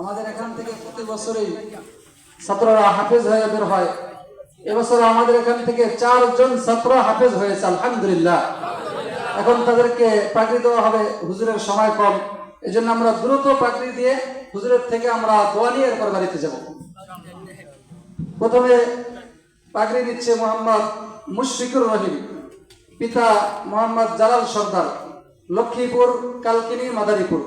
আমাদের এখান থেকে প্রতি বছরই ছাত্ররা হাফেজ হয়ে বের হয়। এবছর আমাদের এখান থেকে চারজন ছাত্র হাফেজ হয়েছে, আলহামদুলিল্লাহ। এখন তাদেরকে পাগড়ি দেওয়া হবে হুজুরের সময় কম। এই জন্য আমরা দ্রুত পাগড়ি দিয়ে হুজুরের থেকে আমরা দোয়া নিয়ে এরপর বাড়িতে যাব। প্রথমে পাগড়ি দিচ্ছে মোহাম্মদ মুশফিকুর রহিম, পিতা মোহাম্মদ জালাল সর্দার, লক্ষ্মীপুর, কালকিনি, মাদারীপুর।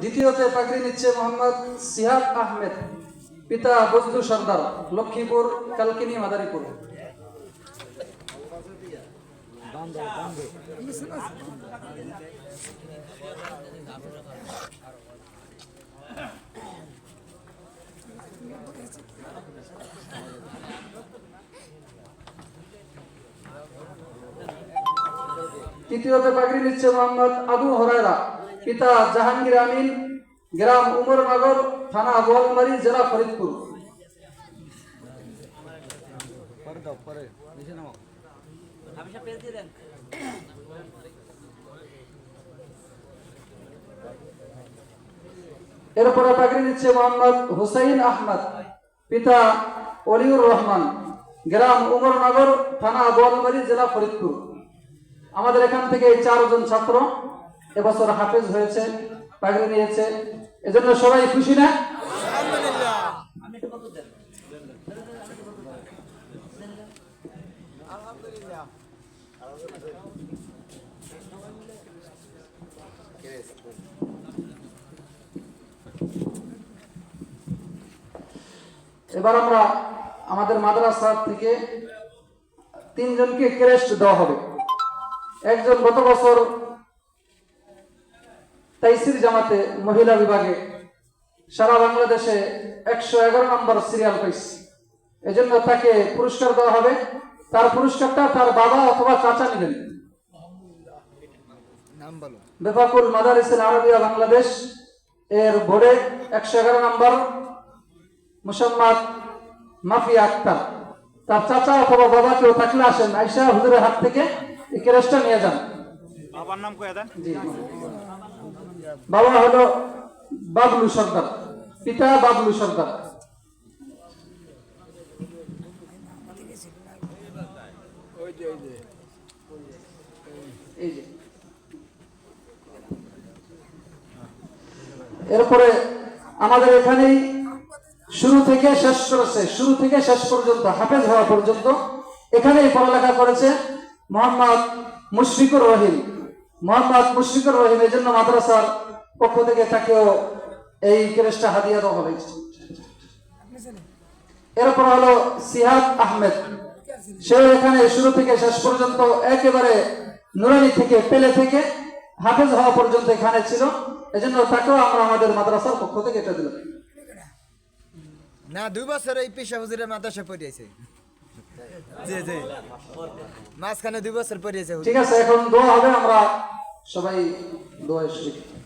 দ্বিতীয়তে পাগড়ি নিচ্ছে মোহাম্মদ সিহাব আহমেদ পিতা বজলু সর্দার লক্ষ্মীপুর কালকিনি মাদারীপুর। তৃতীয়তে পাগড়ি নিচ্ছে মোহাম্মদ আবু হরাইরা পিতা জাহাঙ্গীর আমিন, গ্রাম উমরনগর, থানা বোয়ালমারি জেলা ফরিদপুর। এরপরে পাগড়ি দিচ্ছে মোহাম্মদ হুসাইন আহমদ পিতা অলিউর রহমান গ্রাম উমরনগর থানা বোয়ালমারি জেলা ফরিদপুর। আমাদের এখান থেকে এই চারজন ছাত্র এবছর হাফেজ হয়েছে পাগড়ি নিয়েছে। এজন্য সবাই খুশি না? এবার আমরা আমাদের মাদ্রাসা থেকে তিনজনকে ক্রেস্ট দেওয়া হবে। একজন গত বছর তাইসির জামাতে মহিলা বিভাগে সারা বাংলাদেশে একশো এগারো নম্বর সিরিয়াল পাইছে। এজন্য তাকে পুরস্কার দেওয়া হবে। তার পুরস্কারটা তার বাবা অথবা চাচা নেবেন। বেফাকুল মাদারিসুল আরবিয়া বাংলাদেশ এর বোর্ডে একশো এগারো নম্বর মুসাম্মাদ মাফিয়া আক্তার। তার চাচা অথবা বাবা কেউ থাকলে আসেন আইসা হুজুরের হাত থেকে এই ক্রেসটা নিয়ে যান। বাবার নাম কয়ে দেন? জি। বাবা হলো বাবলু সর্দার পিতা বাবলু সর্দার। এরপরে আমাদের এখানেই শুরু থেকে শেষ করেছে। শুরু থেকে শেষ পর্যন্ত, হাফেজ হওয়া পর্যন্ত। এখানেই পড়ালেখা করেছে মোহাম্মদ মুশফিকুর রহিম। মোহাম্মদ মুশফিকুর রহিম এই জন্য মাদ্রাসার পক্ষ থেকে তাকেও এই ক্রেসটা হাদিয়া দেওয়া হবে। এরপর হলো সিহাব আহমেদ। সেও এখানে শুরু থেকে শেষ পর্যন্ত একেবারে নুরানি থেকে পেলে থেকে হাফেজ হওয়া পর্যন্ত এখানে ছিল। এজন্য তাকেও আমরা আমাদের মাদ্রাসার পক্ষ থেকে এটা দিলাম। না দুই বছর এই পেশা হুজুরের মাদ্রাসা পড়িয়েছে জি জি। মাঝখানে দুই বছর পড়িয়েছে ঠিক আছে এখন দোয়া হবে আমরা সবাই দোয়া।